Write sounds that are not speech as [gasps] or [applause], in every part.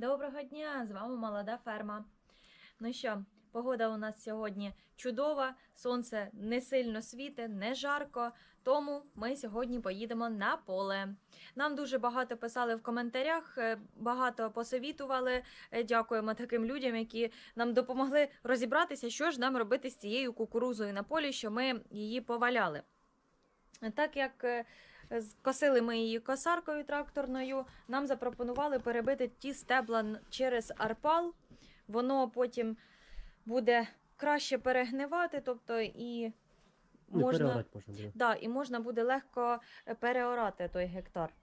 Доброго дня! З вами молода ферма. Ну що, погода у нас сьогодні чудова, сонце не сильно світить, не жарко. Тому ми сьогодні поїдемо на поле. Нам дуже багато писали в коментарях, е, багато посовітували. Е, Дякуємо таким людям, які нам допомогли розібратися, що ж нам робити з цією кукурузою на полі, що ми її поваляли. Так як е, косили ми її косаркою тракторною, нам запропонували перебити ті стебла через арпал. Воно потім буде краще перегнивати, тобто і Ну, можна, можна да, і можна буде легко е, переорати той гектар.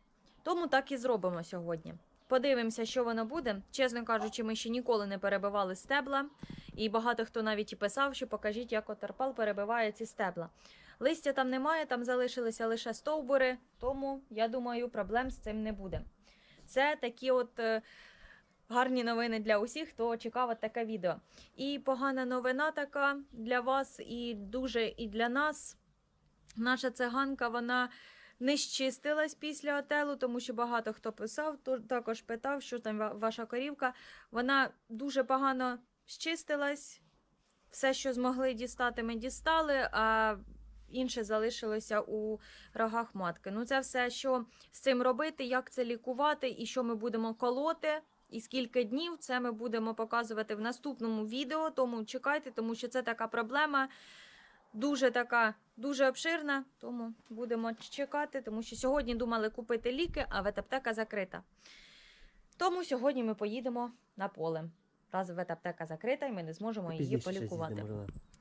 Тому так і зробимо сьогодні. Подивимося, що воно буде. Чесно кажучи, ми ще ніколи не перебивали стебла, і багато хто навіть і писав, що покажіть, як от арпал перебиває ці стебла. Листя там немає, там залишилися лише стовбури, тому я думаю, проблем з цим не буде. Це такі от е, гарні новини для усіх, хто чекав от таке відео. І погана новина така для вас, і дуже і для нас. Наша циганка, вона не щистилась після отелу, тому що багато хто писав, також питав, що там ваша корівка. Вона дуже погано щистилась. Все, що змогли дістати, ми дістали, а інше залишилося у рогах матки. Ну, це все, що з цим робити, як це лікувати і що ми будемо колоти. І скільки днів це ми будемо показувати в наступному відео. Тому чекайте, тому що це така проблема дуже така, дуже обширна. Тому будемо чекати, тому що сьогодні думали купити ліки, а ветаптека закрита. Тому сьогодні ми поїдемо на поле. Раз ветаптека закрита, і ми не зможемо її полікувати.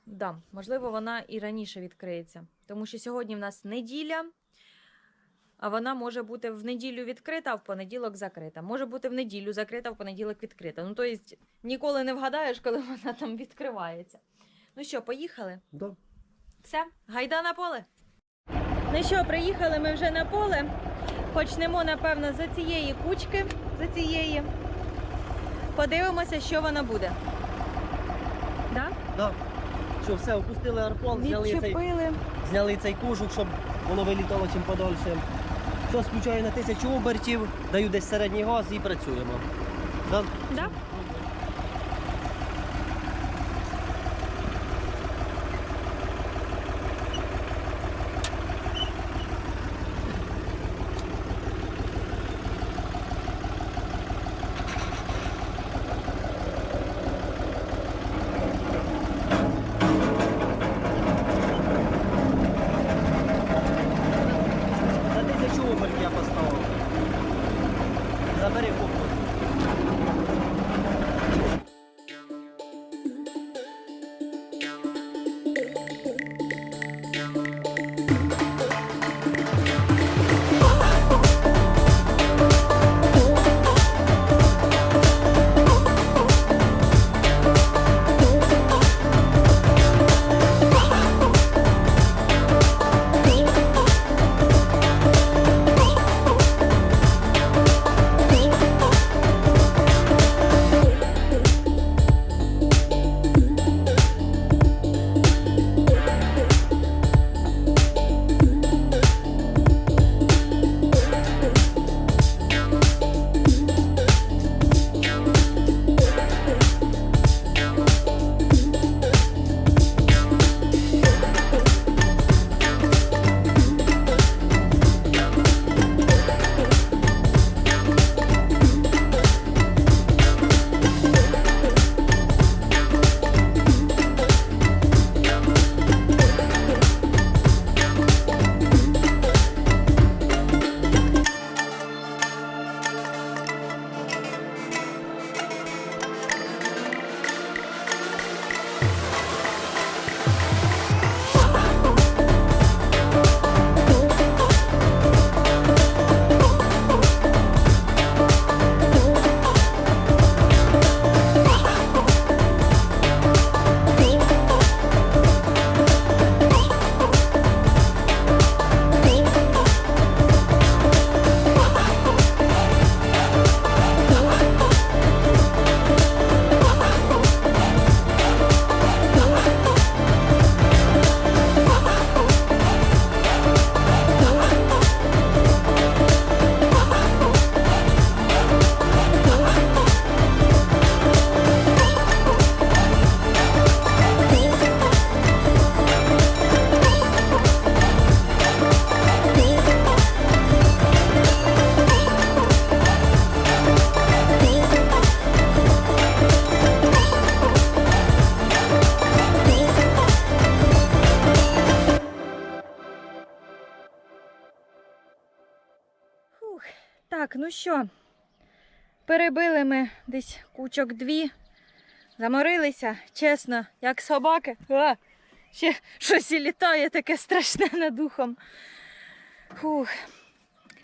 Да, можливо, вона і раніше відкриється, тому що сьогодні в нас неділя, а вона може бути в неділю відкрита, а в понеділок закрита. Може бути в неділю закрита, а в понеділок відкрита. Ну, тобто ніколи не вгадаєш, коли [laughs] вона там відкривається. Ну що, поїхали? Да. Все, гайда на поле. Ну що, приїхали ми вже на поле. Почнемо, напевно, за цієї кучки, за цієї. Подивимося, що вона буде. Да? Да. Що, все, опустили арпон, зняли цей, Відчепили. зняли цей кожух, щоб воно вилітало чим подольше. Що включаю на тисячу обертів, даю десь середній газ і працюємо. Да? Да? берегу. Забери кухню. ну що, перебили ми десь кучок дві, заморилися, чесно, як собаки. А, ще щось і літає таке страшне над духом. Фух.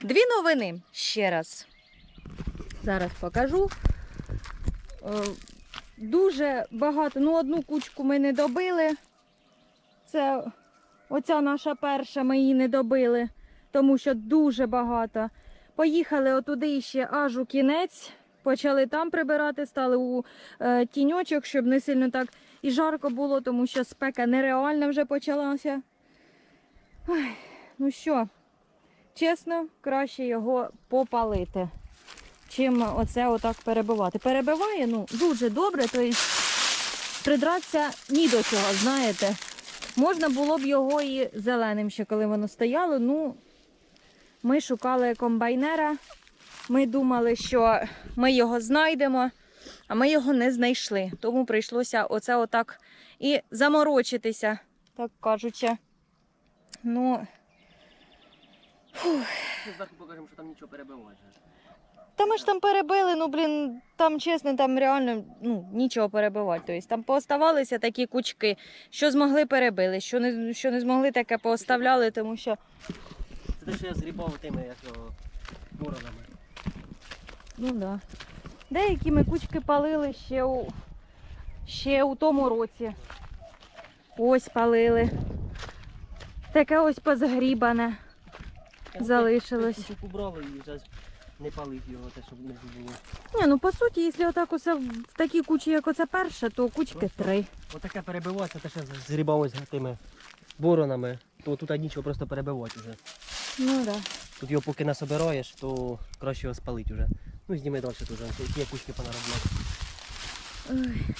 Дві новини ще раз. Зараз покажу. Е, Дуже багато, ну одну кучку ми не добили. Це оця наша перша, ми її не добили, тому що дуже багато. Поїхали отуди ще аж у кінець, почали там прибирати, стали у е, тіньочок, щоб не сильно так і жарко було, тому що спека нереальна вже почалася. Ой, ну що, чесно, краще його попалити, чим оце отак перебивати. Перебиває ну, дуже добре, тобто придратися ні до чого, знаєте. Можна було б його і зеленим ще, коли воно стояло. Ну, ми шукали комбайнера. Ми думали, що ми його знайдемо, а ми його не знайшли. Тому прийшлося оце отак і заморочитися, так кажучи. Ну, Ну, Зверху покажемо, що там нічого перебивати. Та ми ж там перебили, ну блін, там чесно, там реально ну, нічого перебивати. Тобто там пооставалися такі кучки, що змогли перебили, що не, що не змогли, таке пооставляли, тому що Це те, що я зрібав тими, як його, боронами. Ну да. Деякі ми кучки палили ще у, ще у тому році. Ось палили. Таке ось позагрібане. Залишилось. Кучок убрали і вже не палив його, те, щоб не було. Ні, ну по суті, якщо отак усе в такій кучі, як оце перша, то кучки три. Отаке перебивати, те, що зрібав ось тими боронами, то тут нічого просто перебивати вже. Ну да. Тут його поки насобираєш, то краще його спалити вже. Ну, зніми далі тут вже, ті кучки понаробляти. Ой.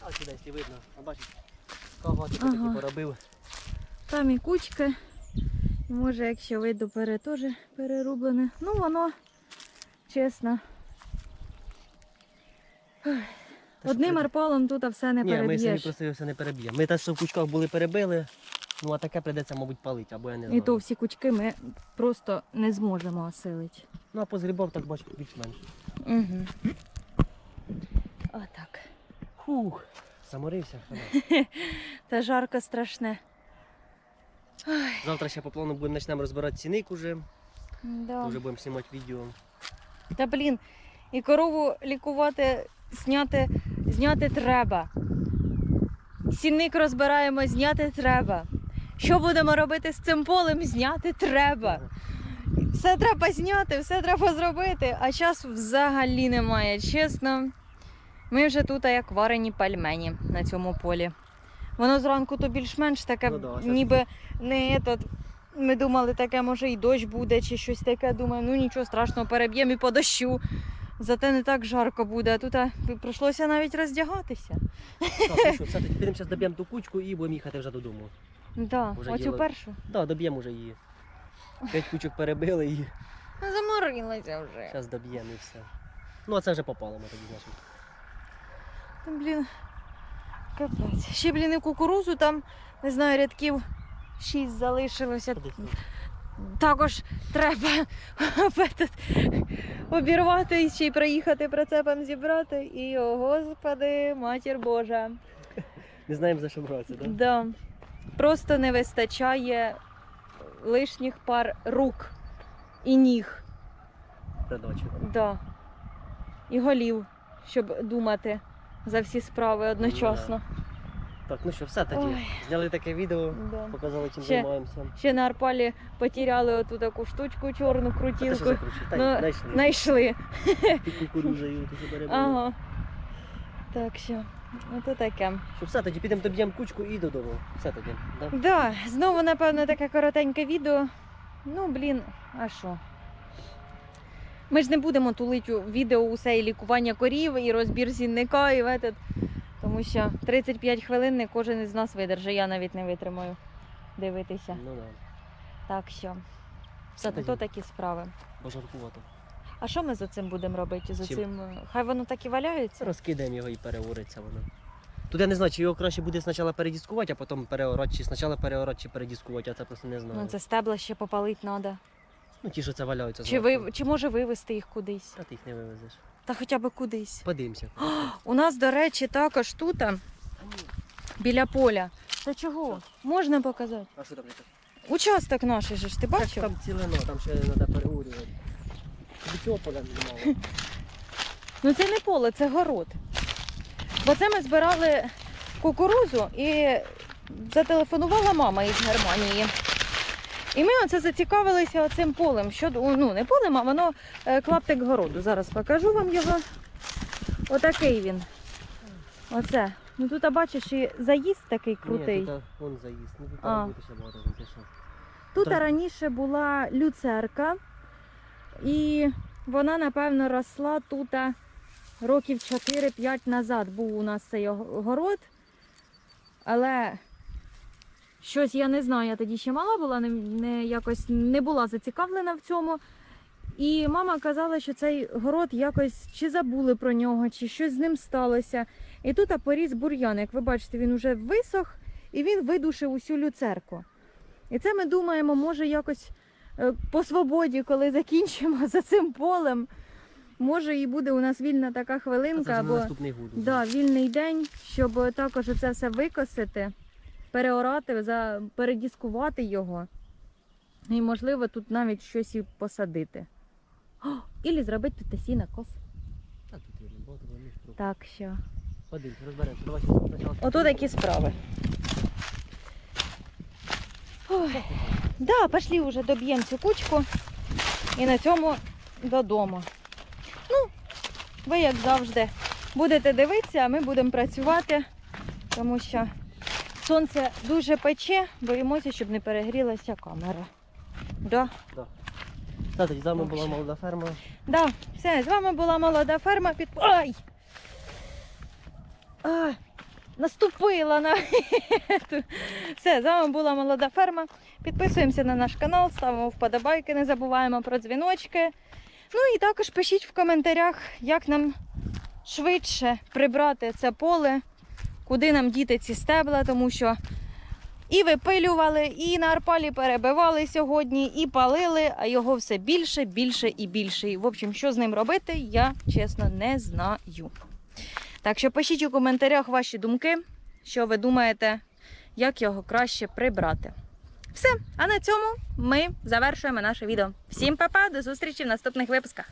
А сюди, якщо видно, а бачиш, кагати Ага. такі поробив. Там і кучки. Може, якщо вийду пере, теж перерублене. Ну, воно, чесно. Ой. Одним арпалом тут все не Ні, ми самі переб'єш. просто все не переб'ємо. Ми те, що в кучках були, перебили, ну а таке прийдеться, мабуть, палити, або я не знаю. І то всі кучки ми просто не зможемо осилити. Ну а позрібав, так бачу, більш-менш. Угу. Отак. Фух, заморився. хана. [laughs] Та жарко страшне. Завтра ще по плану будемо почнемо розбирати ціник уже, Да. вже будемо знімати відео. Та блін, і корову лікувати, зняти, зняти треба. Сінник розбираємо, зняти треба. Що будемо робити з цим полем? Зняти треба. Все треба зняти, все треба зробити, а часу взагалі немає. Чесно, ми вже тут як варені пальмені на цьому полі. Воно зранку то більш-менш таке, Ну да, ніби не етот. Ми думали, таке може і дощ буде, чи щось таке. Думаю, ну нічого страшного, переб'ємо і по дощу. Зате не так жарко буде, а тут прийшлося навіть роздягатися. Так, ну що, все, тоді підемо зараз доб'ємо ту кучку і будемо їхати вже додому. Да, Вже оцю діло- першу. Так, да, доб'ємо вже її. П'ять кучок перебили і Заморилася вже. зараз доб'ємо і все. Ну а це вже попало ми тоді, значить. Та, Блін, капець. Ще, блін, і кукурузу там, не знаю, рядків шість залишилося. Також треба [laughs] обірвати і ще й приїхати прицепом зібрати. І, о господи, матір Божа. Не знаємо за що братися, так? Да. Просто не вистачає лишніх пар рук і ніг. Придачу. Да. І голів, щоб думати за всі справи одночасно. Так, ну що, все тоді. Ой. Зняли таке відео, Да. показали, чим Ще- займаємося. Ще на Арпалі потеряли оту таку штучку чорну Та ти що крутілку. закручуєш? Та Ну, знайшли. Знайшли. Під кукурузою, [laughs] ти перебили. Ага. Так що, ото таке. Що все, тоді підемо доб'ємо кучку і додому. Все тоді. Да? Да, знову, напевно, таке коротеньке відео. Ну, блін, а що? Ми ж не будемо тулити у відео усе і лікування корів, і розбір зінника, і в этот, тому що 35 хвилин не кожен із нас видержить, я навіть не витримаю дивитися. Ну да. Так що, Все то такі справи. Пожаркувати. А що ми за цим будемо робити? За Чим? цим? е, Хай воно так і валяється? Розкидаємо його і перевориться воно. Тут я не знаю, чи його краще буде спочатку передіскувати, а потім переорати, чи спочатку переорати, чи передіскувати, я це просто не знаю. Ну це стебла ще попалити треба. Ну ті, що це валяються. Чи, ви, чи може вивезти їх кудись? Та ти їх не вивезеш. Та хоча б кудись. Подивимося. [gasps] У нас, до речі, також тут, біля поля. Та чого? Можна показати? А що там таке? Участок наш же ж, ти бачив? там цілено, там ще треба переурювати. Від цього поля немало. [laughs] Ну це не поле, це город. Бо це ми збирали кукурузу і зателефонувала мама із Германії. І ми оце зацікавилися цим полем. Що, ну, не полем, а воно е, клаптик городу. Зараз покажу вам його. Отакий він. Оце. Ну тут, бачиш, і заїзд такий крутий. Ні, тут вон заїзд. Ну тут буде ще багато там пішов. Тут Так. раніше була люцерка, і вона, напевно, росла тут років 4-5 назад. Був у нас цей город. Але щось я не знаю, я тоді ще мала була, не, не, якось не була зацікавлена в цьому. І мама казала, що цей город якось чи забули про нього, чи щось з ним сталося. І тут поріс бур'ян. Як ви бачите, він уже висох і він видушив усю люцерку. І це ми думаємо, може якось е, по свободі, коли закінчимо [laughs] за цим полем, може і буде у нас вільна така хвилинка на або да, вільний день, щоб також це все викосити, переорати, за, передіскувати його. І, можливо, тут навіть щось і посадити. О, Ілі зробити тут сіна кос. Та тут є багато, вони ж трохи. Так що. Подивимось, розберемося. Давай спочатку. Ото такі справи. Ой. Да, пошли вже доб'ємо цю кучку і на цьому додому. Ну, ви як завжди будете дивитися, а ми будемо працювати, тому що сонце дуже пече, боїмося, щоб не перегрілася камера. Да? Та, тоді з вами була молода ферма. Да, все, з вами була молода ферма під. Ай! Ай! Наступила на. [laughs] Все, з вами була молода ферма. Підписуємося на наш канал, ставимо вподобайки, не забуваємо про дзвіночки. Ну і також пишіть в коментарях, як нам швидше прибрати це поле, куди нам діти ці стебла, тому що і випилювали, і на арпалі перебивали сьогодні, і палили, а його все більше, більше і більше. І, в общем, що з ним робити, я чесно не знаю. Так що пишіть у коментарях ваші думки, що ви думаєте, як його краще прибрати. Все, а на цьому ми завершуємо наше відео. Всім па-па, до зустрічі в наступних випусках.